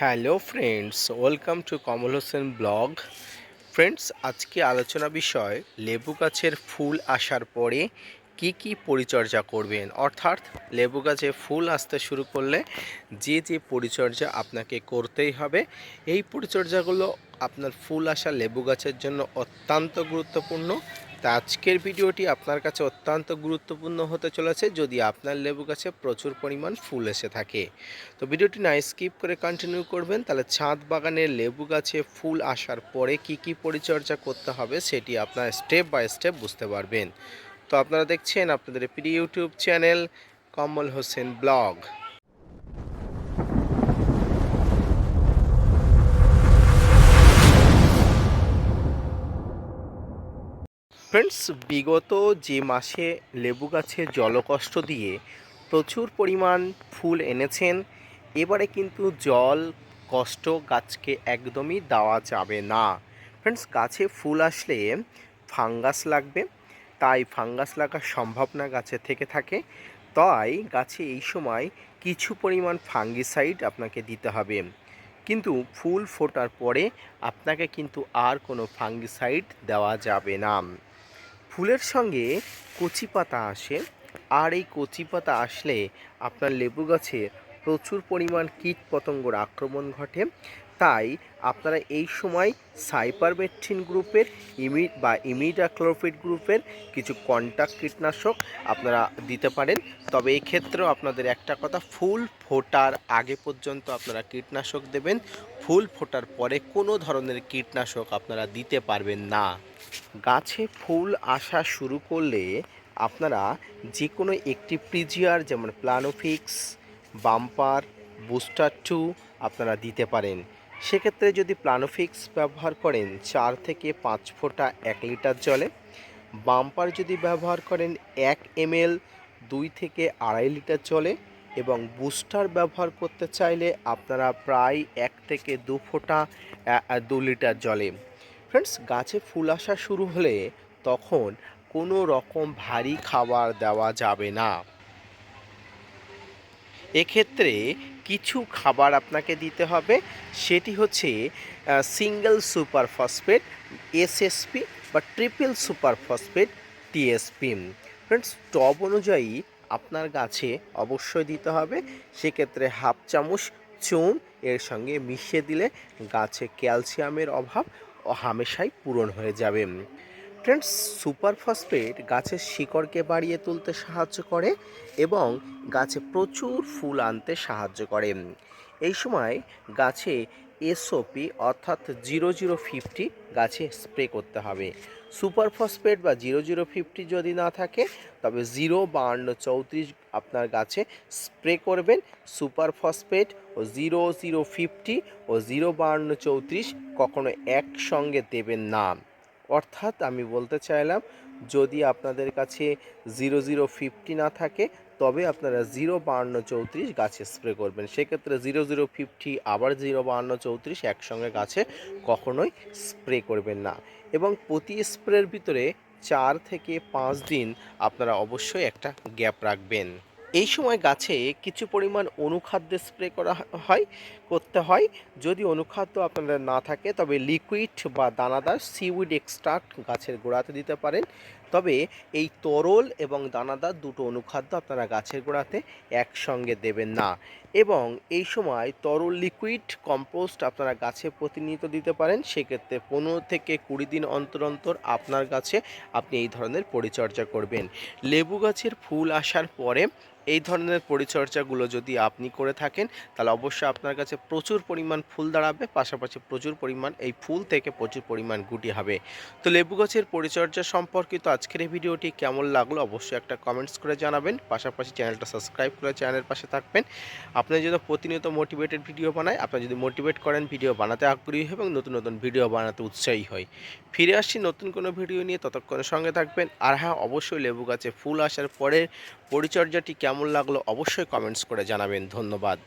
Hello friends, welcome to Kamal Hossain blog. Friends, আজকে আলোচনা বিষয় লেবু গাছের ফুল আসার পরে কি কি পরিচর্যা করবেন? অর্থাৎ লেবু গাছে ফুল আসতে শুরু করলে যে যে পরিচর্যা আপনাকে করতেই হবে, এই পরিচর্যাগুলো আপনার ফুল আসা লেবু গাছের জন্য অত্যন্ত গুরুত্বপূর্ণ। তা আজকের ভিডিওটি আপনার কাছে অত্যন্ত গুরুত্বপূর্ণ হতে চলেছে যদি আপনার লেবু গাছে প্রচুর পরিমাণ ফুল এসে থাকে। তো ভিডিওটি না স্কিপ করে কন্টিনিউ করবেন, তাহলে ছাদ বাগানের লেবু গাছে ফুল আসার পরে কি কি পরিচর্যা করতে হবে সেটি আপনার স্টেপ বাই স্টেপ বুঝতে পারবেন। তো আপনারা দেখছেন আপনাদের প্রিয় YouTube channel Kamal Hossain blog. Friends বিগত যে মাসে লেবু গাছে জলকষ্ট দিয়ে প্রচুর পরিমাণ ফুল এনেছেন, এবারে কিন্তু জল, কষ্ট গাছকে একদমই দেওয়া যাবে না। ফ্রেন্ডস গাছে ফুল আসলে ফাঙ্গাস লাগবে, তাই ফাঙ্গাস লাগার সম্ভাবনা গাছে থেকে থাকে। তাই গাছে এই সময় কিছু পরিমাণ ফাঙ্গিসাইড আপনাকে দিতে হবে। কিন্তু ফুল ফোটার পরে আপনাকে কিন্তু আর কোনো ফাঙ্গিসাইড দেওয়া যাবে না। ফুলের সঙ্গে কচি পাতা আসে। আর এই কচি পাতা আসলে আপনার লেবু গাছে প্রচুর পরিমাণ কীট পতঙ্গর আক্রমণ ঘটে। তাই আপনারা এই সময় সাইপারমেট্রিন গ্রুপের, ইমি, বা ইমিডাক্লোরফিড গ্রুপের কিছু কন্টাক্ট কীটনাশক আপনারা দিতে পারেন। তবে এই ক্ষেত্রেও আপনাদের একটা কথা, ফুল ফোটার আগে পর্যন্ত আপনারা কীটনাশক দেবেন। ফুল ফোটার পরে কোনো ধরনের কীটনাশক আপনারা দিতে পারবেন না। গাছে ফুল আসা শুরু করলে আপনারা যে কোনো একটি প্রিজিয়ার যেমন প্লানোফিক্স, বাম্পার, বুস্টার টু আপনারা দিতে পারেন। সেক্ষেত্রে যদি প্লানোফিক্স ব্যবহার করেন, চার থেকে পাঁচ ফোঁটা এক লিটার জলে। বাম্পার যদি ব্যবহার করেন এক এমএল, দুই থেকে আড়াই লিটার জলে। এবং বুস্টার ব্যবহার করতে চাইলে আপনারা প্রায় এক থেকে দু ফোঁটা দু লিটার জলে। ফ্রেন্ডস গাছে ফুল আসা শুরু হলে তখন কোনো রকম ভারী খাবার দেওয়া যাবে না। এক্ষেত্রে কিছু খাবার আপনাকে দিতে হবে, সেটি হচ্ছে সিঙ্গেল সুপার ফসফেট এসএসপি বা triple super phosphate TSP friends টব অনুযায়ী আপনার গাছে অবশ্যই দিতে হবে। সেক্ষেত্রে হাফ চামচ চুন, এর সঙ্গে মিশিয়ে দিলে গাছে ক্যালসিয়ামের অভাব হামেশাই পূরণ হয়ে যাবে। ফ্রেন্ডস, সুপার ফসফেট গাছের শিকড়কে বাড়িয়ে তুলতে সাহায্য করে এবং গাছে প্রচুর ফুল আনতে সাহায্য করে। এই সময় গাছে এসওপি অর্থাৎ জিরো জিরো ফিফটি গাছে স্প্রে করতে হবে। সুপার ফসফেট বা জিরো জিরো ফিফটি যদি না থাকে, তবে জিরো বাহান্ন চৌত্রিশ আপনার গাছে স্প্রে করবেন। সুপার ফসফেট ও জিরো জিরো ফিফটি ও জিরো বাহান্ন চৌত্রিশ কখনো একসঙ্গে দেবেন না। অর্থাৎ আমি বলতে চাইলাম, যদি আপনাদের কাছে জিরো জিরো ফিফটি না থাকে, তবে আপনারা জিরো বাহান্ন চৌত্রিশ গাছে স্প্রে করবেন। সেক্ষেত্রে জিরো জিরো ফিফটি, আবার জিরো বাহান্ন চৌত্রিশ একসঙ্গে গাছে কখনোই স্প্রে করবেন না। এবং প্রতি স্প্রের ভিতরে চার থেকে পাঁচ দিন আপনারা অবশ্যই একটা গ্যাপ রাখবেন। এই সময় গাছে কিছু পরিমাণ অনুখাদ্য স্প্রে করা হয়, করতে হয়। যদি অনুখাদ্য আপনাদের না থাকে, তবে লিকুইড বা দানাদার সিউইড এক্সট্রাক্ট গাছের গোড়াতে দিতে পারেন। তবে এই তরল এবং দানাদার দুটো অনুখাদ্য আপনারা গাছের গোড়াতে একসঙ্গে দেবেন না। এবং এই সময় তরল লিকুইড কম্পোস্ট আপনারা গাছে প্রতিনিয়ত দিতে পারেন। সেক্ষেত্রে পনেরো থেকে কুড়ি দিন অন্তর অন্তর আপনার গাছে আপনি এই ধরনের পরিচর্যা করবেন। লেবু গাছের ফুল আসার পরে এই ধরনের পরিচর্যাগুলো যদি আপনি করে থাকেন, তাহলে অবশ্যই আপনার কাছে প্রচুর পরিমাণ ফুল দাঁড়াবে, পাশাপাশি প্রচুর পরিমাণ এই ফুল থেকে প্রচুর পরিমাণ গুটি হবে। তো লেবু গাছের পরিচর্যা সম্পর্কিত আজকের এই ভিডিওটি কেমন লাগল অবশ্যই একটা কমেন্টস করে জানাবেন, পাশাপাশি চ্যানেলটা সাবস্ক্রাইব করে চ্যানেলের পাশে থাকবেন। আপনার যদি প্রতিনিয়ত মোটিভেটেড ভিডিও বানায় আপনার যদি মোটিভেট করেন ভিডিও বানাতে আগ্রহী এবং নতুন নতুন ভিডিও বানাতে উৎসাহী হয় ফিরে আসছি নতুন কোনো ভিডিও নিয়ে, ততক্ষণের সঙ্গে থাকবেন। আর হ্যাঁ অবশ্যই লেবু গাছে ফুল আসার পরে পরিচর্যাটি কেমন লাগল অবশ্যই কমেন্টস করে জানাবেন। ধন্যবাদ।